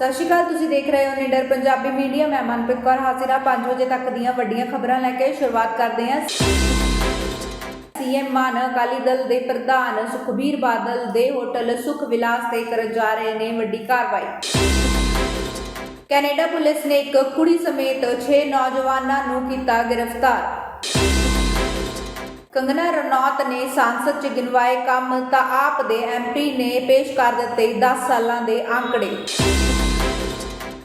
ਸਤਿ ਸ਼੍ਰੀ ਅਕਾਲ, ਤੁਸੀਂ ਦੇਖ ਰਹੇ ਹੋ ਨਿਡਰ ਪੰਜਾਬੀ ਮੀਡੀਆ। ਮੈਂ ਮਨਪ੍ਰੀਤ ਕੌਰ, ਹਾਜ਼ਰ ਹਾਂ 5 ਵਜੇ ਤੱਕ ਦੀਆਂ ਵੱਡੀਆਂ ਖਬਰਾਂ ਲੈ ਕੇ ਸ਼ੁਰੂਆਤ ਕਰਦੇ ਹਾਂ। ਸੀਐਮ ਮਾਨ ਅਕਾਲੀ ਦਲ ਦੇ ਪ੍ਰਧਾਨ ਸੁਖਬੀਰ ਬਾਦਲ ਦੇ ਹੋਟਲ ਸੁਖ ਵਿਲਾਸ ਤੇ ਕਰਨ ਜਾ ਰਹੇ ਨੇ ਵੱਡੀ ਕਾਰਵਾਈ। ਕੈਨੇਡਾ ਪੁਲਿਸ ਨੇ ਇੱਕ ਕੁੜੀ ਸਮੇਤ 6 ਨੌਜਵਾਨਾਂ ਨੂੰ ਕੀਤਾ ਗ੍ਰਿਫਤਾਰ। ਕੰਗਨਾ ਰਣੌਤ ਨੇ ਸੰਸਦ ਚ ਗਿਣਵਾਏ ਕੰਮ ਤਾਂ ਆਪ ਦੇ ਐਮਪੀ ਨੇ ਪੇਸ਼ ਕਰ ਦਿੱਤੇ 10 ਸਾਲਾਂ ਦੇ ਆંકੜੇ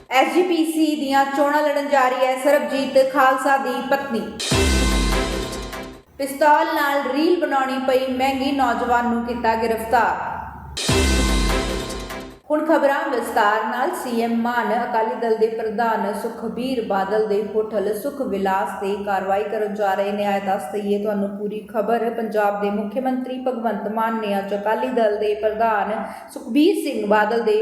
ਐਸਜੀਪੀਸੀ ਦੀਆਂ ਚੋਣਾਂ ਲੜਨ ਜਾ ਰਹੀ ਹੈ ਸਰਬਜੀਤ ਖਾਲਸਾ ਦੀ ਪਤਨੀ। ਪਿਸਤੌਲ ਨਾਲ ਰੀਲ ਬਣਾਉਣੀ ਪਈ ਮਹਿੰਗੀ ਨੌਜਵਾਨ ਨੂੰ ਕੀਤਾ ਗ੍ਰਿਫਤਾਰ। ਹੁਣ ਖਬਰਾਂ ਵਿਸਤਾਰ ਨਾਲ ਸੀਐਮ ਮਾਨ ਅਕਾਲੀ ਦਲ ਦੇ ਪ੍ਰਧਾਨ ਸੁਖਬੀਰ ਬਾਦਲ ਦੇ ਹੋਟਲ ਸੁਖ ਵਿਲਾਸ ਤੇ ਕਾਰਵਾਈ ਕਰਨ ਜਾ ਰਹੇ ਨੇ। ਆਏ ਦੱਸ ਦਈਏ ਤੁਹਾਨੂੰ ਪੂਰੀ ਖਬਰ। ਪੰਜਾਬ ਦੇ ਮੁੱਖ ਮੰਤਰੀ ਭਗਵੰਤ ਮਾਨ ਨੇ ਅੱਜ ਅਕਾਲੀ ਦਲ ਦੇ ਪ੍ਰਧਾਨ ਸੁਖਬੀਰ ਸਿੰਘ ਬਾਦਲ ਦੇ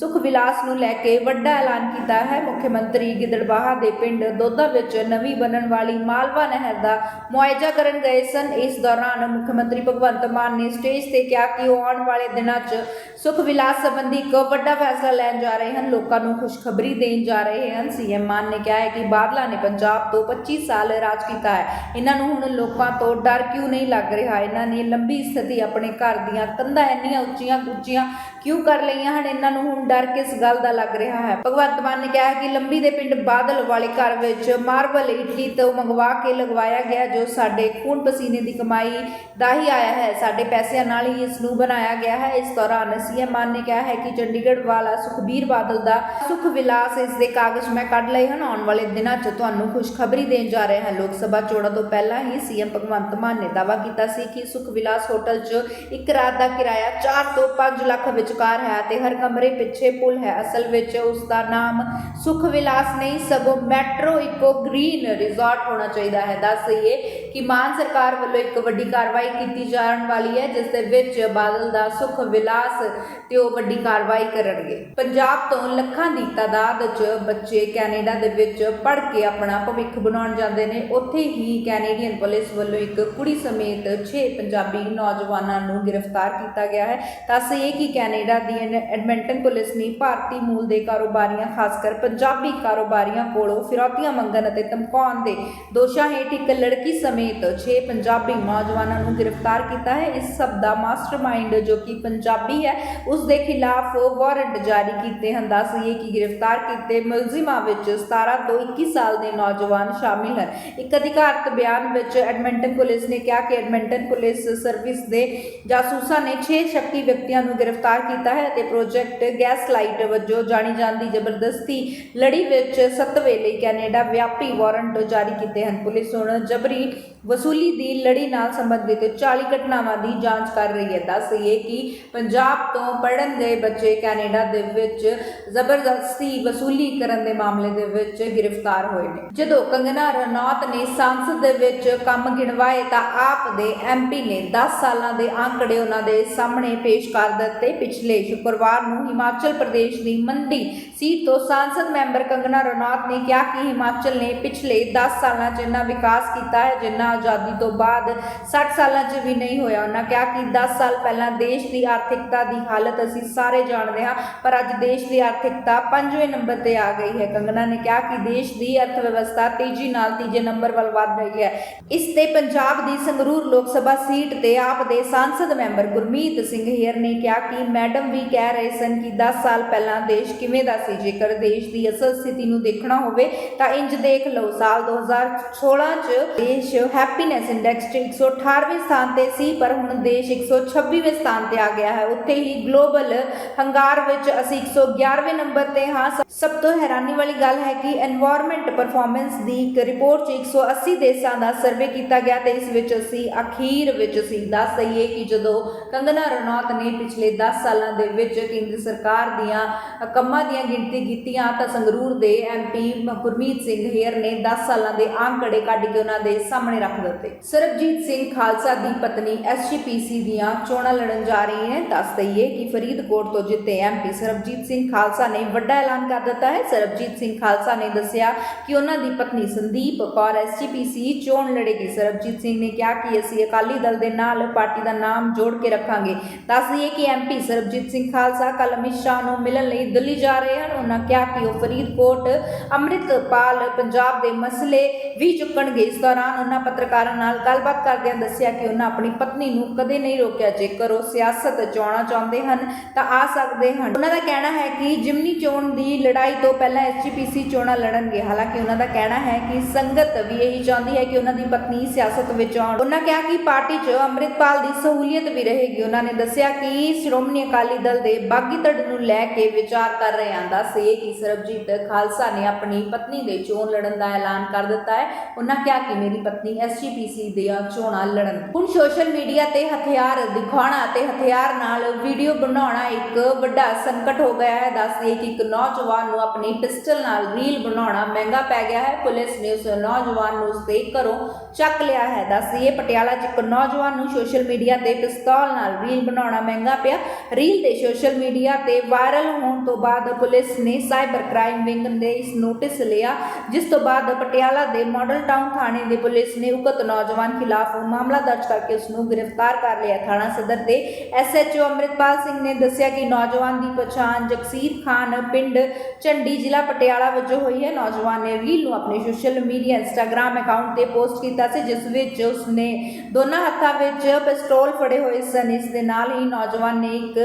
ਸੁਖ ਵਿਲਾਸ ਨੂੰ ਲੈ ਕੇ ਵੱਡਾ ਐਲਾਨ ਕੀਤਾ ਹੈ। ਮੁੱਖ ਮੰਤਰੀ ਗਿੱਦੜਬਾਹਾ ਦੇ ਪਿੰਡ ਦੋਦਾ ਵਿੱਚ ਨਵੀਂ ਬਣਨ ਵਾਲੀ ਮਾਲਵਾ ਨਹਿਰ ਦਾ ਮੁਆਇਜ਼ਾ ਕਰਨ ਗਏ ਸਨ। ਇਸ ਦੌਰਾਨ ਮੁੱਖ ਮੰਤਰੀ ਭਗਵੰਤ ਮਾਨ ਨੇ ਸਟੇਜ ਤੇ ਕਿਹਾ ਕਿ ਉਹ ਆਉਣ ਵਾਲੇ ਦਿਨਾਂ 'ਚ ਸੁਖ ਵਿਲਾਸ ਸੰਬੰਧੀ ਇੱਕ ਵੱਡਾ ਫੈਸਲਾ ਲੈਣ ਜਾ ਰਹੇ ਹਨ, ਲੋਕਾਂ ਨੂੰ ਖੁਸ਼ਖਬਰੀ ਦੇਣ ਜਾ ਰਹੇ ਹਨ। ਸੀਐਮ ਮਾਨ ਨੇ ਕਿਹਾ ਹੈ ਕਿ ਬਾਦਲਾਂ ਨੇ ਪੰਜਾਬ ਤੋਂ 25 ਸਾਲ ਰਾਜ ਕੀਤਾ ਹੈ। ਇਹਨਾਂ ਨੂੰ ਹੁਣ ਲੋਕਾਂ ਤੋਂ ਡਰ ਕਿਉਂ ਨਹੀਂ ਲੱਗ ਰਿਹਾ? ਇਹਨਾਂ ਨੇ ਲੰਬੀ ਸਥਿਤੀ ਆਪਣੇ ਘਰ ਦੀਆਂ ਕੰਧਾਂ ਇੰਨੀਆਂ ਉੱਚੀਆਂ ਉੱਚੀਆਂ ਕਿਉਂ ਕਰ ਲਈਆਂ ਹਨ? ਇਹਨਾਂ ਨੂੰ ਹੁਣ ਡਰ ਕਿਸ ਗੱਲ ਦਾ ਲੱਗ ਰਿਹਾ ਹੈ? ਭਗਵੰਤ ਮਾਨ ਨੇ ਕਿਹਾ ਹੈ ਕਿ ਲੰਬੀ ਦੇ ਪਿੰਡ ਬਾਦਲ ਵਾਲੇ ਘਰ ਵਿੱਚ ਮਾਰਬਲ ਇਟਲੀ ਤੋਂ ਮੰਗਵਾ ਕੇ ਲਗਵਾਇਆ ਗਿਆ ਜੋ ਸਾਡੇ ਖੂਨ ਪਸੀਨੇ ਦੀ ਕਮਾਈ ਦਾ ਹੀ ਆਇਆ ਹੈ। ਸਾਡੇ ਪੈਸਿਆਂ ਨਾਲ ਹੀ ਇਸ ਨੂੰ ਬਣਾਇਆ ਗਿਆ ਹੈ। ਇਸ ਦੌਰਾਨ ਸੀਐਮ ਮਾਨ ਨੇ ਕਿਹਾ ਹੈ ਕਿ ਚੰਡੀਗੜ੍ਹ ਵਾਲਾ ਸੁਖਬੀਰ ਬਾਦਲ ਦਾ ਸੁਖ ਵਿਲਾਸ ਇਸ ਦੇ ਕਾਗਜ਼ ਮੈਂ ਕੱਢ ਲਏ ਹਨ। ਆਉਣ ਵਾਲੇ ਦਿਨਾਂ 'ਚ ਤੁਹਾਨੂੰ ਖੁਸ਼ਖਬਰੀ ਦੇਣ ਜਾ ਰਹੇ ਹਾਂ। ਲੋਕ ਸਭਾ ਚੋਣਾਂ ਤੋਂ ਪਹਿਲਾਂ ਹੀ ਸੀਐਮ ਭਗਵੰਤ ਮਾਨ ਨੇ ਦਾਅਵਾ ਕੀਤਾ ਸੀ ਕਿ ਸੁਖ ਵਿਲਾਸ ਹੋਟਲ 'ਚ ਇੱਕ ਰਾਤ ਦਾ ਕਿਰਾਇਆ 4 ਤੋਂ 5 ਲੱਖ ਵਿਚਕਾਰ ਹੈ ਤੇ ਹਰ ਕਮਰੇ ਪਿੱਛੇ ਪੁਲ ਹੈ। ਅਸਲ ਵਿੱਚ ਉਸ ਦਾ ਨਾਮ ਸੁਖ ਵਿਲਾਸ ਨਹੀਂ, ਸਗੋਂ ਮੈਟਰੋ ਇਕੋ ਗ੍ਰੀਨ ਰਿਜ਼ੋਰਟ ਹੋਣਾ ਚਾਹੀਦਾ ਹੈ। ਦੱਸ ਦਈਏ ਕਿ ਮਾਨ ਸਰਕਾਰ ਵੱਲੋਂ ਇੱਕ ਵੱਡੀ ਕਾਰਵਾਈ ਕੀਤੀ ਜਾਣ ਵਾਲੀ ਹੈ, ਜਿਸ ਦੇ ਵਿੱਚ ਬਾਦਲ ਦਾ ਸੁਖ ਵਿਲਾਸ ਤੇ ਉਹ ਵੱਡੀ ਕਾਰਵਾਈ ਕਰਨਗੇ। ਪੰਜਾਬ ਤੋਂ ਲੱਖਾਂ ਦੀ ਤਾਦਾਦ 'ਚ ਬੱਚੇ ਕੈਨੇਡਾ ਦੇ ਵਿੱਚ ਪੜ੍ਹ ਕੇ ਆਪਣਾ ਭਵਿੱਖ ਬਣਾਉਣ ਜਾਂਦੇ ਨੇ। ਉੱਥੇ ਹੀ ਕੈਨੇਡੀਅਨ ਪੁਲਿਸ ਵੱਲੋਂ ਇੱਕ ਕੁੜੀ ਸਮੇਤ 6 ਪੰਜਾਬੀ ਨੌਜਵਾਨਾਂ ਨੂੰ ਗ੍ਰਿਫਤਾਰ ਕੀਤਾ ਗਿਆ ਹੈ। ਦੱਸ ਇਹ ਕਿ ਕੈਨੇਡਾ ਦੀ ਐਨ- ਐਡਮਿੰਟਨ ਪੁਲਿਸ ਨੇ ਭਾਰਤੀ ਮੂਲ ਦੇ ਕਾਰੋਬਾਰੀਆਂ ਖਾਸ ਕਰ ਪੰਜਾਬੀ ਕਾਰੋਬਾਰੀਆਂ ਕੋਲੋਂ ਫਿਰੌਤੀਆਂ ਮੰਗਣ ਅਤੇ ਧਮਕਾਉਣ ਦੇ ਦੋਸ਼ਾਂ ਹੇਠ ਇੱਕ ਲੜਕੀ ਸਮੇਤ 6 ਪੰਜਾਬੀ ਨੌਜਵਾਨਾਂ ਨੂੰ ਗ੍ਰਿਫਤਾਰ ਕੀਤਾ ਹੈ। ਇਸ ਸਭ ਦਾ ਮਾਸਟਰਮਾਈਂਡ ਜੋ ਕਿ ਪੰਜਾਬੀ ਹੈ, ਉਸ ਦੇ ਖਿਲਾਫ ਵਾਰੰਟ ਜਾਰੀ ਕੀਤੇ ਹਨ। ਦੱਸੀਏ ਕਿ ਗ੍ਰਿਫਤਾਰ ਕੀਤੇ ਮੁਲਜ਼ਮਾਂ ਵਿੱਚ 17 ਤੋਂ 21 ਸਾਲ ਦੇ ਨੌਜਵਾਨ ਸ਼ਾਮਿਲ ਹਨ। ਇੱਕ ਅਧਿਕਾਰਤ ਬਿਆਨ ਵਿੱਚ ਐਡਮਿੰਟਨ ਪੁਲਿਸ ਨੇ ਕਿਹਾ ਕਿ ਐਡਮਿੰਟਨ ਪੁਲਿਸ ਸਰਵਿਸ ਦੇ ਜਾਸੂਸਾਂ ਨੇ 6 ਸ਼ੱਕੀ ਵਿਅਕਤੀਆਂ ਨੂੰ ਗ੍ਰਿਫਤਾਰ ਕੀਤਾ ਹੈ ਅਤੇ ਪ੍ਰੋਜੈਕਟ ਗੈਸ ਲਾਈਟ ਵਜੋਂ ਜਾਣੀ ਜਾਂਦੀ ਜ਼ਬਰਦਸਤੀ ਲੜੀ ਵਿੱਚ ਸੱਤਵੇਂ ਲਈ ਕੈਨੇਡਾ ਵਿਆਪੀ ਵਾਰੰਟ ਜਾਰੀ ਕੀਤੇ ਹਨ। ਪੁਲਿਸ ਹੁਣ ਜਬਰੀ ਵਸੂਲੀ ਦੀ ਲੜੀ ਨਾਲ ਸੰਬੰਧਿਤ 40 ਘਟਨਾਵਾਂ ਦੀ ਜਾਂਚ ਕਰ ਰਹੀ ਹੈ। ਦੱਸੀਏ ਕਿ ਪੰਜਾਬ ਤੋਂ ਪੜਨ ਗਏ ਬੱਚੇ ਕੈਨੇਡਾ ਦੇ ਵਿੱਚ ਜ਼ਬਰਦਸਤੀ ਵਸੂਲੀ ਕਰਨ ਦੇ ਮਾਮਲੇ ਦੇ ਵਿੱਚ ਗ੍ਰਿਫਤਾਰ ਹੋਏ ਨੇ। ਜਦੋਂ ਕੰਗਨਾ ਰਣੌਤ ਨੇ ਸੰਸਦ ਦੇ ਵਿੱਚ ਕੰਮ ਗਿਣਵਾਏ ਤਾਂ ਆਪ ਦੇ ਐਮਪੀ ਨੇ 10 ਸਾਲਾਂ ਦੇ ਆંકੜੇ ਉਹਨਾਂ ਦੇ ਸਾਹਮਣੇ ਪੇਸ਼ ਕਰ ਦਿੱਤੇ। ਪਿਛਲੇ ਸ਼ੁੱਕਰਵਾਰ ਨੂੰ ਹਿਮਾਚਲ ਪ੍ਰਦੇਸ਼ ਦੀ ਮੰਡੀ ਸੀਟ ਤੋਂ ਸੰਸਦ ਮੈਂਬਰ ਕੰਗਨਾ ਰਣੌਤ ਨੇ ਕਿਹਾ ਕਿ ਹਿਮਾਚਲ ਨੇ ਪਿਛਲੇ 10 ਸਾਲਾਂ 'ਚ ਇੰਨਾ ਵਿਕਾਸ ਕੀਤਾ ਹੈ ਜਿੰਨਾ ਆਜ਼ਾਦੀ ਤੋਂ ਬਾਅਦ 60 ਸਾਲਾਂ 'ਚ ਵੀ ਨਹੀਂ ਹੋਇਆ। ਉਹਨਾਂ ਕਿਹਾ ਕਿ 10 ਸਾਲ ਪਹਿਲਾਂ ਦੇਸ਼ ਦੀ ਆਰਥਿਕਤਾ ਦੀ ਹਾਲਤ ਅਸੀਂ ਸਾਰੇ ਜਾਣਦੇ ਹਾਂ, ਪਰ ਅੱਜ ਦੇਸ਼ ਦੀ ਆਰਥਿਕਤਾ 5ਵੇਂ ਨੰਬਰ ਤੇ ਆ ਗਈ ਹੈ। ਕੰਗਨਾ ਨੇ ਕਿਹਾ ਕਿ ਦੇਸ਼ ਦੀ ਅਰਥ ਵਿਵਸਥਾ ਤੇਜ਼ੀ ਨਾਲ ਤੀਜੇ ਨੰਬਰ ਵੱਲ ਵਧ ਰਹੀ ਹੈ। ਇਸ ਤੇ ਪੰਜਾਬ ਦੀ ਸੰਗਰੂਰ ਲੋਕ ਸਭਾ ਸੀਟ ਤੇ ਆਪ ਦੇ ਸੰਸਦ ਮੈਂਬਰ ਗੁਰਮੀਤ ਸਿੰਘ ਹੀਰ ਨੇ ਕਿਹਾ ਕਿ ਮੈਡਮ ਵੀ ਕਹਿ ਰਹੇ ਸਨ ਕਿ 10 ਸਾਲ ਪਹਿਲਾਂ ਦੇਸ਼ ਕਿਵੇਂ ਦਾ ਸੀ। ਜੇਕਰ ਦੇਸ਼ ਦੀ ਅਸਲ ਸਥਿਤੀ ਨੂੰ ਦੇਖਣਾ ਹੋਵੇ ਤਾਂ ਇੰਜ ਦੇਖ ਲਓ, ਸਾਲ 2016 ਚ ਦੇਸ਼ ਹੈ ਹੈਪੀਨੈਸ ਇੰਡੈਕਸ 'ਚ 118ਵੇਂ ਸਥਾਨ ਤੇ ਸੀ, ਪਰ ਹੁਣ ਦੇਸ਼ 126ਵੇਂ ਸਥਾਨ ਤੇ ਆ ਗਿਆ ਹੈ। ਉੱਥੇ ਹੀ ਗਲੋਬਲ ਹੰਗਾਰ ਵਿੱਚ ਅਸੀਂ 111ਵੇਂ ਨੰਬਰ ਤੇ ਹਾਂ। ਸਭ ਤੋਂ ਹੈਰਾਨੀ ਵਾਲੀ ਗੱਲ ਹੈ ਕਿ এনवायरमेंट ਪਰਫਾਰਮੈਂਸ ਦੀ ਇੱਕ ਰਿਪੋਰਟ 'ਚ 180 ਦੇਸ਼ਾਂ ਦਾ ਸਰਵੇ ਕੀਤਾ ਗਿਆ ਤੇ ਇਸ ਵਿੱਚ ਅਸੀਂ ਅਖੀਰ ਵਿੱਚ ਅਸੀਂ ਦੱਸ ਦਈਏ ਕਿ ਜਦੋਂ ਕੰਗਨਾ ਰਣੌਤ ਨੇ ਪਿਛਲੇ 10 ਸਾਲਾਂ ਦੇ ਵਿੱਚ ਕੇਂਦਰ ਸਰਕਾਰ ਦੀਆਂ ਕੰਮਾਂ ਦੀਆਂ ਗਿਣਤੀ ਕੀਤੀਆਂ, ਤਾਂ ਸੰਗਰੂਰ ਦੇ ਐਮਪੀ ਗੁਰਮੀਤ ਸਿੰਘ ਹੇਰ ਨੇ 10 ਸਾਲਾਂ ਦੇ ਆਂਕੜੇ ਕੱਢ ਕੇ ਉਹਨਾਂ ਦੇ ਸਾਹਮਣੇ ਰੱਖ ਦਿੱਤੇ। ਸਰਬਜੀਤ ਸਿੰਘ ਖਾਲਸਾ ਦੀ ਪਤਨੀ ਐਸਜੀਪੀਸੀ ਦੀਆਂ ਚੋਣਾਂ ਲੜਨ ਜਾ ਰਹੀ ਹੈ ਦੱਸ ਦਈਏ ਕਿ ਫਰੀਦਕੋਟ ਤੋਂ ਜਿੱਤੇ ਐਮਪੀ ਸਰਬਜੀਤ ਸਿੰਘ ਖਾਲਸਾ ਨੇ ਵੱਡਾ ਐਲਾਨ ਕਰ ਦਿੱਤਾ ਹੈ। ਸਰਬਜੀਤ ਸਿੰਘ ਖਾਲਸਾ ਨੇ ਦੱਸਿਆ ਕਿ ਉਹਨਾਂ ਦੀ ਪਤਨੀ ਸੰਦੀਪ ਕੌਰ ਐਸਜੀਪੀਸੀ ਚੋਣ ਲੜੇਗੀ। ਸਰਬਜੀਤ ਸਿੰਘ ਨੇ ਕਿਹਾ ਕਿ ਅਸੀਂ ਅਕਾਲੀ ਦਲ ਦੇ ਨਾਲ ਪਾਰਟੀ ਦਾ ਨਾਮ ਜੋੜ ਕੇ ਰੱਖਾਂਗੇ। ਦੱਸ ਦਈਏ ਕਿ ਐਮਪੀ ਸਰਬਜੀਤ ਸਿੰਘ ਖਾਲਸਾ ਕੱਲ ਅਮਿਤ ਸ਼ਾਹ ਨੂੰ ਮਿਲਣ ਲਈ ਦਿੱਲੀ ਜਾ ਰਹੇ ਹਨ। ਉਹਨਾਂ ਕਿਹਾ ਕਿ ਉਹ ਫਰੀਦਕੋਟ, ਅੰਮ੍ਰਿਤਪਾਲ, ਪੰਜਾਬ ਦੇ ਮਸਲੇ ਵੀ ਚੁੱਕਣਗੇ। ਇਸ ਦੌਰਾਨ ਉਹਨਾਂ ਪੱਤਰਕਾਰਾਂ ਨਾਲ ਗੱਲਬਾਤ ਕਰਦਿਆਂ ਦੱਸਿਆ ਕਿ ਉਹਨਾਂ ਆਪਣੀ ਪਤਨੀ ਨੂੰ ਕਦੇ ਨਹੀਂ ਰੋਕਿਆ। ਜੇਕਰ ਉਹ ਸਿਆਸਤ ਚਾਉਣਾ ਚਾਹੁੰਦੇ ਹਨ, ਤਾਂ ਆ ਸਕਦੇ ਹਨ। ਉਹਨਾਂ ਦਾ ਕਹਿਣਾ ਹੈ ਕਿ ਜਿਮਨੀ ਚੋਣ ਦੀ ਲੜਾਈ ਤੋਂ ਪਹਿਲਾਂ ਐਸਜੀਪੀਸੀ ਚੋਣਾਂ ਲੜਨਗੇ। ਹਾਲਾਂਕਿ ਉਹਨਾਂ ਦਾ ਕਹਿਣਾ ਹੈ ਕਿ ਸੰਗਤ ਵੀ ਇਹੀ ਚਾਹੁੰਦੀ ਹੈ ਕਿ ਉਹਨਾਂ ਦੀ ਪਤਨੀ ਸਿਆਸਤ ਵਿੱਚ ਆਉਣ। ਉਹਨਾਂ ਕਿਹਾ ਕਿ ਪਾਰਟੀ 'ਚ ਅੰਮ੍ਰਿਤਪਾਲ ਦੀ ਸਹੂਲੀਅਤ ਵੀ ਰਹੇਗੀ। ਉਹਨਾਂ ਨੇ ਦੱਸਿਆ ਕਿ ਸ਼੍ਰੋਮਣੀ ਅਕਾਲੀ ਦਲ ਦੇ ਬਾਗੀ ਧੜ ਨੂੰ ਲੈ ਕੇ ਵਿਚਾਰ ਕਰ ਰਹੇ ਹਾਂ ਦੱਸੇ ਕਿ ਸਰਬਜੀਤ ਖਾਲਸਾ ਨੇ ਆਪਣੀ ਪਤਨੀ ਦੇ ਚੋਣ ਲੜਨ ਦਾ ਐਲਾਨ ਕਰ ਦਿੱਤਾ ਹੈ। ਉਹਨਾਂ ਕਿਹਾ ਕਿ ਮੇਰੀ ਪਤਨੀ ਐਸਜੀਪੀਸੀ ਦੀਆਂ ਚੋਣਾਂ ਲੜਨ। ਹੁਣ ਸੋਸ਼ਲ ਮੀਡੀਆ ਤੇ ਹਥਿਆਰ ਦਿਖਾਉਣਾ ਅਤੇ ਹਥਿਆਰ ਨਾਲ ਵੀਡੀਓ ਬਣਾਉਣਾ ਇੱਕ ਵੱਡਾ ਸੰਕਟ ਹੋ ਗਿਆ ਹੈ। ਦੱਸਦੇ ਕਿ ਇੱਕ ਨੌਜਵਾਨ ਨੂੰ ਆਪਣੀ ਪਿਸਟਲ ਨਾਲ ਰੀਲ ਬਣਾਉਣਾ ਮਹਿੰਗਾ ਪੈ ਗਿਆ ਹੈ। ਪੁਲਿਸ ਨੇ ਉਸ ਨੌਜਵਾਨ ਨੂੰ ਉਸ ਘਰੋਂ ਚੱਕ ਲਿਆ ਹੈ। ਦੱਸਦੇ ਪਟਿਆਲਾ 'ਚ ਇੱਕ ਨੌਜਵਾਨ ਨੂੰ ਸੋਸ਼ਲ ਮੀਡੀਆ ਤੇ ਪਿਸਤੌਲ ਨਾਲ ਰੀਲ ਬਣਾਉਣਾ ਮਹਿੰਗਾ ਪਿਆ। ਰੀਲ ਦੇ ਸੋਸ਼ਲ ਮੀਡੀਆ ਤੇ ਵਾਇਰਲ ਹੋਣ ਤੋਂ ਬਾਅਦ ਪੁਲਿਸ ਨੇ ਸਾਈਬਰ ਕ੍ਰਾਈਮ ਵਿੰਗ ਨੇ ਇਸ ਨੋਟਿਸ ਲਿਆ, ਜਿਸ ਤੋਂ ਬਾਅਦ ਪਟਿਆਲਾ ਦੇ ਮਾਡਲ ਟਾਊਨ ਥਾਣੇ ਦੇ ਪੁਲਿਸ ਨੇ ਉਕਤ ਨੌਜਵਾਨ ਖਿਲਾਫ ਮਾਮਲਾ ਦਰਜ ਕਰਕੇ ਉਸ ਨੂੰ ਗ੍ਰਿਫਤਾਰ ਕਰ ਲਿਆ। ਥਾਣਾ ਸਦਰ ਦੇ ਐਸਐਚਓ ਅੰਮ੍ਰਿਤਪਾਲ ਸਿੰਘ ਨੇ ਦੱਸਿਆ ਕਿ ਨੌਜਵਾਨ ਦੀ ਪਛਾਣ ਜਗਸੀਰ ਖਾਨ ਪਿੰਡ ਚੰਡੀ ਜ਼ਿਲ੍ਹਾ ਪਟਿਆਲਾ ਵਜੋਂ ਹੋਈ ਹੈ। ਨੌਜਵਾਨ ਨੇ ਰੀਲ ਨੂੰ ਆਪਣੇ ਸੋਸ਼ਲ ਮੀਡੀਆ ਇੰਸਟਾਗ੍ਰam ਅਕਾਊਂਟ ਤੇ ਪੋਸਟ ਕੀਤਾ ਸੀ, ਜਿਸ ਵਿੱਚ ਉਸਨੇ ਦੋਨਾਂ ਹੱਥਾਂ ਵਿੱਚ ਪਿਸਤੌਲ ਫੜੇ ਹੋਏ ਸਨ। ਇਸ ਦੇ ਨਾਲ ਹੀ ਨੌਜਵਾਨ ਨੇ ਇੱਕ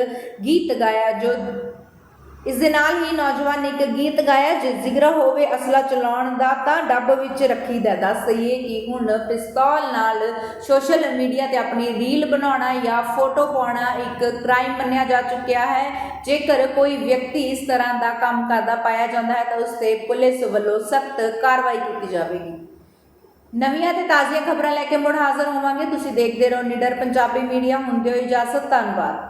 ਗੀਤ ਗਾਇਆ, ਜੋ ਇਸ ਦੇ ਨਾਲ ਹੀ ਨੌਜਵਾਨ ਨੇ ਇੱਕ ਗੀਤ ਗਾਇਆ ਜੇ ਜ਼ਿਗਰਾ ਹੋਵੇ ਅਸਲਾ ਚਲਾਉਣ ਦਾ, ਤਾਂ ਡੱਬ ਵਿੱਚ ਰੱਖੀਦਾ ਦੱਸ ਦਈਏ ਕਿ ਹੁਣ ਪਿਸਤੌਲ ਨਾਲ ਸੋਸ਼ਲ ਮੀਡੀਆ ਤੇ ਆਪਣੀ ਰੀਲ ਬਣਾਉਣਾ ਜਾਂ ਫੋਟੋ ਪਾਉਣਾ ਇੱਕ ਕ੍ਰਾਈਮ ਮੰਨਿਆ ਜਾ ਚੁੱਕਿਆ ਹੈ। ਜੇਕਰ ਕੋਈ ਵਿਅਕਤੀ ਇਸ ਤਰ੍ਹਾਂ ਦਾ ਕੰਮ ਕਰਦਾ ਪਾਇਆ ਜਾਂਦਾ ਹੈ, ਤਾਂ ਉਸ ਤੇ ਪੁਲਿਸ ਵੱਲੋਂ ਸਖਤ ਕਾਰਵਾਈ ਕੀਤੀ ਜਾਵੇਗੀ। ਨਵੀਆਂ ਤੇ ਤਾਜ਼ੀਆਂ ਖਬਰਾਂ ਲੈ ਕੇ ਮੁੜ ਹਾਜ਼ਰ ਹੋਵਾਂਗੇ। ਤੁਸੀਂ ਦੇਖਦੇ ਰਹੋ ਨਿਡਰ ਪੰਜਾਬੀ ਮੀਡੀਆ। ਹੁੰਦੇ ਹੋਏ ਇਜਾਜ਼ਤ, ਧੰਨਵਾਦ।